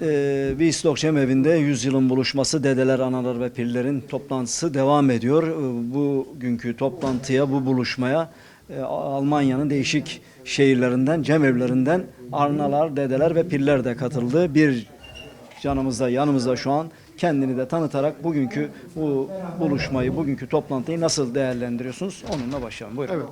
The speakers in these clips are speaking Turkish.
e, Wislok Cemevi'nde 100 yılın buluşması Dedeler, Analar ve Pirlerin toplantısı devam ediyor. E, Bugünkü toplantıya, bu buluşmaya e, Almanya'nın değişik şehirlerinden, cemevlerinden Arnalar, Dedeler ve Pirler de katıldı. Bir canımızda, yanımızda şu an kendini de tanıtarak bugünkü bu buluşmayı, bugünkü toplantıyı nasıl değerlendiriyorsunuz? Onunla başlayalım. Buyurun. Evet.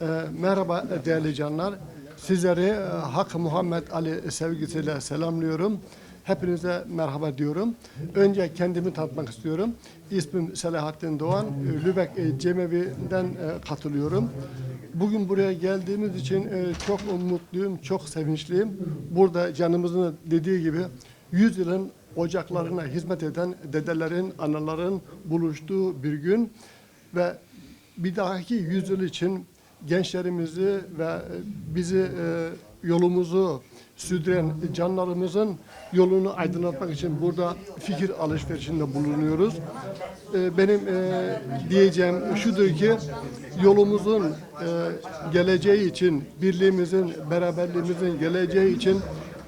Ee, merhaba değerli canlar. Sizleri e, Hak Muhammed Ali sevgisiyle selamlıyorum. Hepinize merhaba diyorum. Önce kendimi tanıtmak istiyorum. İsmim Selahattin Doğan. E, Lübeck e, Cemevi'den e, katılıyorum. Bugün buraya geldiğimiz için e, çok mutluyum, çok sevinçliyim. Burada canımızın dediği gibi 100 yılın ocaklarına hizmet eden dedelerin, anaların buluştuğu bir gün ve bir dahaki yüzyıl için gençlerimizi ve bizi yolumuzu sürdüren canlarımızın yolunu aydınlatmak için burada fikir alışverişinde bulunuyoruz. E, Benim e, diyeceğim şudur ki yolumuzun e, geleceği için, birliğimizin, beraberliğimizin geleceği için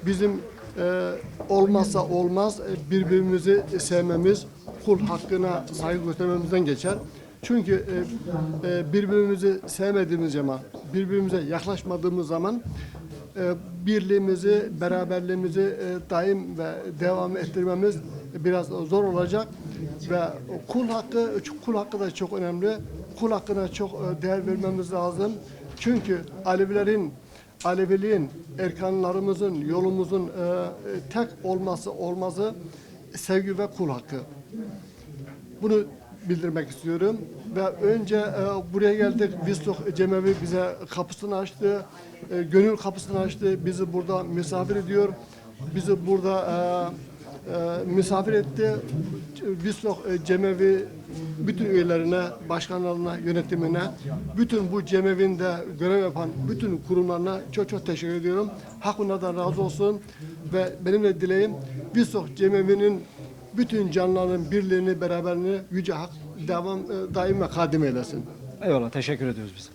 bizim e, olmazsa olmaz birbirimizi sevmemiz, kul hakkına saygı göstermemizden geçer. Çünkü birbirimizi sevmediğimiz zaman, birbirimize yaklaşmadığımız zaman birliğimizi, beraberliğimizi e, daim ve devam ettirmemiz biraz zor olacak ve kul hakkı kul hakkı da çok önemli. Kul hakkına çok e, değer vermemiz lazım. Çünkü Alevilerin Aleviliğin, erkanlarımızın, yolumuzun e, e, tek olması olmazı sevgi ve kul hakkı. Bunu bildirmek istiyorum. Ve önce e, buraya geldik. Vistok Cemevi bize kapısını açtı. E, gönül kapısını açtı. Bizi burada misafir ediyor. Bizi burada e, e, misafir etti. Vistok e, Cemevi bütün üyelerine, başkanlarına, yönetimine, bütün bu cemevinde görev yapan bütün kurumlarına çok çok teşekkür ediyorum. Hak onlardan razı olsun ve benim de dileğim Vistok Cemevi'nin bütün canlıların birliğini, beraberliğini Yüce Hak devam, e, daim ve kadim eylesin. Eyvallah, teşekkür ediyoruz biz.